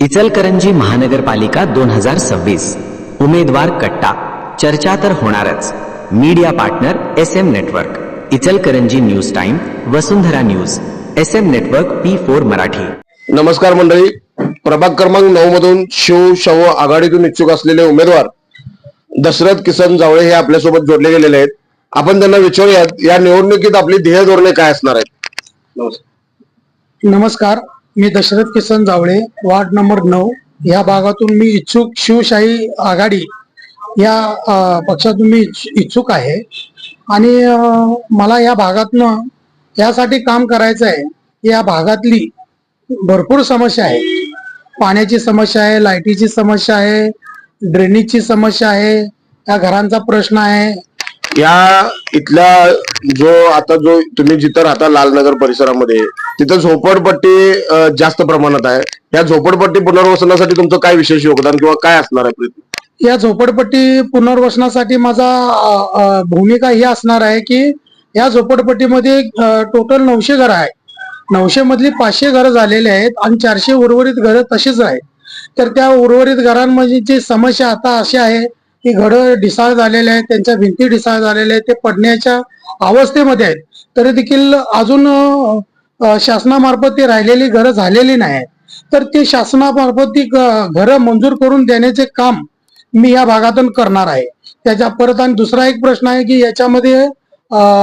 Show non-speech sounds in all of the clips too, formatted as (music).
इचलकरंजी महानगरपालिका दोन हजार सव्वीस. उमेदवार कट्टा. चर्चा तर होणारच. Media partner S M network. Ichalkaranji news time Vasundhara news. S M network P four Marathi. नमस्कार मंडळी. प्रभाग क्रमांक नऊ मधून शिव शव आघाडीतून इच्छुक असलेले उमेदवार दशरथ किसन जावळे हे आपल्यासोबत जोडले गेलेले आहेत. आपण त्यांना विचारूयात या निवडणुकीत आपली ध्येय धोरणे काय असणार आहेत? नमस्कार नमस्कार. मी दशरथ किसन जावळे वार्ड नंबर नऊ. या भागातून मी इच्छुक शिवशाही आघाडी या पक्षातून मी इच्छ- इच्छुक आहे. आणि मला या भागातनं यासाठी काम करायचं आहे. की या भागातली भरपूर समस्या आहे. पाण्याची समस्या आहे लाईटीची समस्या आहे ड्रेनेजची समस्या आहे या घरांचा प्रश्न आहे. या इथल्या जो आता जो तुम्ही जिथं राहता लालनगर परिसरामध्ये तिथं झोपडपट्टी जास्त प्रमाणात आहे. या झोपडपट्टी पुनर्वसनासाठी तुमचं काय विशेष योगदान किंवा काय असणार आहे प्रयत्न या झोपडपट्टी पुनर्वसनासाठी माझा भूमिका ही असणार आहे की या झोपडपट्टीमध्ये टोटल नऊशे घरं आहेत. नऊशे मधली पाचशे घरं झालेली आहेत आणि चारशे उर्वरित घरं तशीच आहेत. तर त्या उर्वरित घरांमध्ये जी समस्या आता अशी आहे की घरं ढिसाळ झालेले आहेत त्यांच्या भिंती ढिसाळ झालेल्या आहेत ते पडण्याच्या अवस्थेमध्ये आहेत. तरी देखील अजून शासनामार्फत ती राहिलेली घरं झालेली नाही आहेत. तर ते शासनामार्फत ती घरं मंजूर करून देण्याचे काम मी या भागातून करणार आहे. त्याच्या परत आणि दुसरा एक प्रश्न आहे की याच्यामध्ये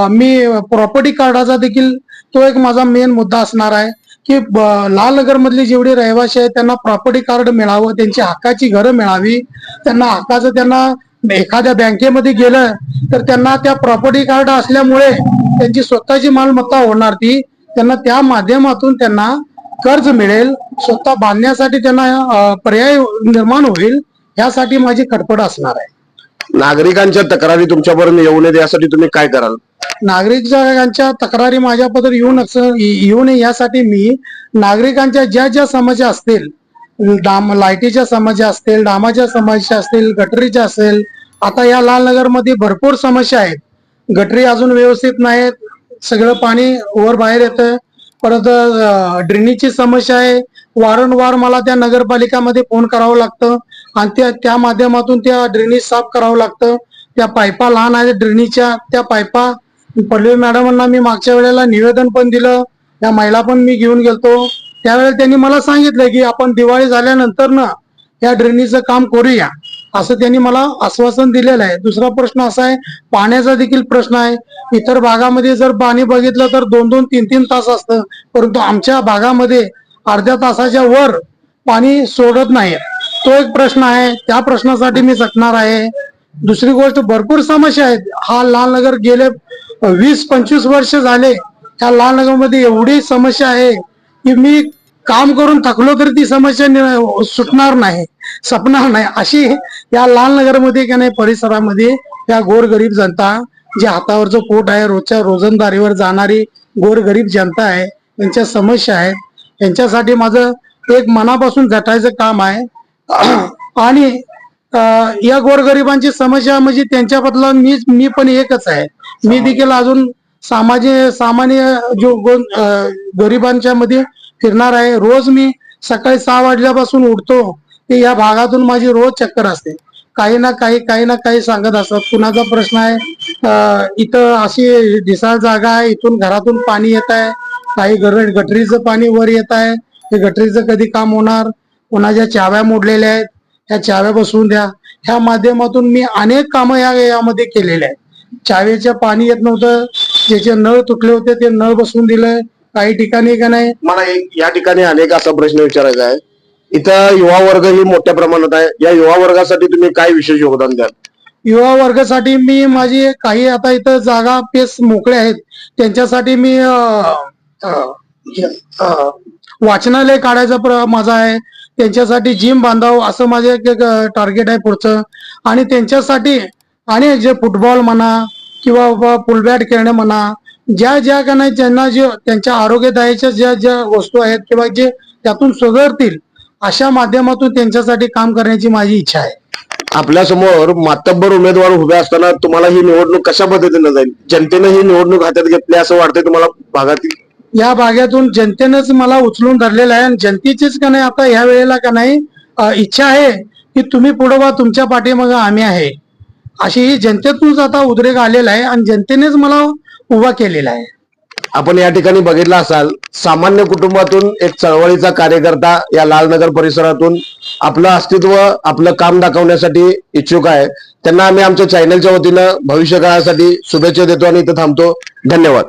मी प्रॉपर्टी कार्डाचा देखील तो एक माझा मेन मुद्दा असणार आहे. की ब- लालनगर मधली जेवढी रहिवासी आहेत त्यांना प्रॉपर्टी कार्ड मिळावं त्यांची हक्काची घरं मिळावी त्यांना हक्काचं त्यांना एखाद्या बँकेमध्ये गेलं तर त्यांना त्या प्रॉपर्टी कार्ड असल्यामुळे त्यांची स्वतःची मालमत्ता होणार ती. त्यांना त्या माध्यमातून त्यांना कर्ज मिळेल स्वतः बांधण्यासाठी त्यांना पर्याय निर्माण होईल यासाठी माझी खडपड असणार आहे. नागरिकांच्या तक्रारी तुमच्यापर्यंत येऊ नये यासाठी तुम्ही काय कराल? नागरिकांच्या तक्रारी माझ्याबद्दल येऊ नस- येऊ नये यासाठी मी नागरिकांच्या ज्या ज्या समस्या असतील डाम लाईटीच्या समस्या असतील डामाच्या समस्या असतील गटरीच्या असेल आता या लाल नगरमध्ये भरपूर समस्या आहेत. गटरी अजून व्यवस्थित नाहीत सगळं पाणी वर बाहेर येतं परत ड्रेनेजची समस्या आहे. वारंवार मला त्या नगरपालिकामध्ये फोन करावं लागतं आणि त्या त्या माध्यमातून त्या ड्रेनेज साफ करावं लागतं. त्या पायपा लहान आहेत ड्रेनेजच्या त्या पायपा पल्लवी मॅडमांना मी मागच्या वेळेला निवेदन पण दिलं. या महिला पण मी घेऊन गेलतो. त्यावेळेला त्यांनी मला सांगितलं की आपण दिवाळी झाल्यानंतर ना या ड्रेनेजचं काम करूया. असं त्यांनी मला आश्वासन दिलेलं आहे. दुसरा प्रश्न असा आहे पाण्याचा देखील प्रश्न आहे. इतर भागामध्ये जर पाणी बघितलं तर दोन दोन तीन तीन तास असतं. परंतु आमच्या भागामध्ये अर्ध्या तासाच्या वर पाणी सोडत नाही. तो एक प्रश्न आहे. त्या प्रश्नासाठी मी जगणार आहे. दुसरी गोष्ट भरपूर समस्या आहेत. हा लाल नगर गेले वीस पंचवीस वर्ष झाले या लालनगरमध्ये एवढी समस्या आहे की मी काम करून थकलो तरी ती समस्या सुटणार नाही सपणार नाही. अशी या लालनगरमध्ये की का नाही परिसरामध्ये या गोरगरीब जनता जे हातावरचं पोट आहे रोजच्या रोजंदारीवर जाणारी गोरगरीब जनता आहे त्यांच्या समस्या आहेत. त्यांच्यासाठी माझं एक मनापासून झटायचं काम आहे. (clears throat) आणि या गोरगरिबांची समस्या म्हणजे त्यांच्याबद्दल मी मी पण एकच आहे. मी देखील अजून सामाजिक सामान्य जो गरिबांच्या मध्ये फिरणार आहे. रोज मी सकाळी सहा वाजल्यापासून उठतो. ते या भागातून माझी रोज चक्कर असते. काही ना काही काही ना काही सांगत असतात. कुणाचा प्रश्न आहे इथं अशी ढिसाळ जागा आहे. इथून घरातून पाणी येत आहे. काही घर गटरीचं पाणी वर येत आहे. ते गटरीचं कधी काम होणार? कोणाच्या चाव्या मोडलेल्या आहेत? ह्या चाव्या बसवून द्या. ह्या माध्यमातून मी अनेक कामं या यामध्ये केलेले आहेत. चावेचं पाणी येत नव्हतं. ज्याचे नळ तुटले होते ते नळ बसवून दिलंय. काही ठिकाणी का नाही? मला एक या ठिकाणी अनेक असा प्रश्न विचारायचा आहे. इथं युवा वर्ग ही मोठ्या प्रमाणात आहे. या युवा वर्गासाठी तुम्ही काय विशेष योगदान द्याल? युवा वर्गासाठी मी माझी काही आता इथं जागा पेस मोकळे आहेत. त्यांच्यासाठी मी वाचनालय काढायचा प्र- माझा आहे. त्यांच्यासाठी जिम बांधावं असं माझं एक टार्गेट आहे पुढचं. आणि त्यांच्यासाठी आणि जे फुटबॉल म्हणा किंवा पुलबॅट खेळणे म्हणा ज्या ज्या का नाही ज्यांना जे त्यांच्या आरोग्यदायीच्या ज्या ज्या वस्तू आहेत किंवा जे त्यातून सुधारतील अशा माध्यमातून त्यांच्यासाठी काम करण्याची माझी इच्छा आहे. आपल्यासमोर मातब्बर उमेदवार उभे असताना तुम्हाला ही निवडणूक कशा पद्धतीनं जाईल? जनतेने ही निवडणूक हातात घेतली असं वाटतंय तुम्हाला भागातील? या भागातून जनतेनंच मला उचलून धरलेलं आहे आणि जनतेचीच का नाही आता ह्या वेळेला का नाही इच्छा आहे की तुम्ही पुढं वा तुमच्या पाठीमागं आम्ही आहे. अशी ही जनतेतूनच आता उद्रेक आलेला आहे आणि जनतेनेच मला उभा केलेला आहे. आपण या ठिकाणी बघितलं असाल सामान्य कुटुंबातून एक चळवळीचा कार्यकर्ता या लालनगर परिसरातून आपलं अस्तित्व आपलं काम दाखवण्यासाठी इच्छुक आहे. त्यांना आम्ही आमच्या चॅनलच्या वतीनं भविष्य काळासाठी शुभेच्छा देतो आणि इथं थांबतो. धन्यवाद.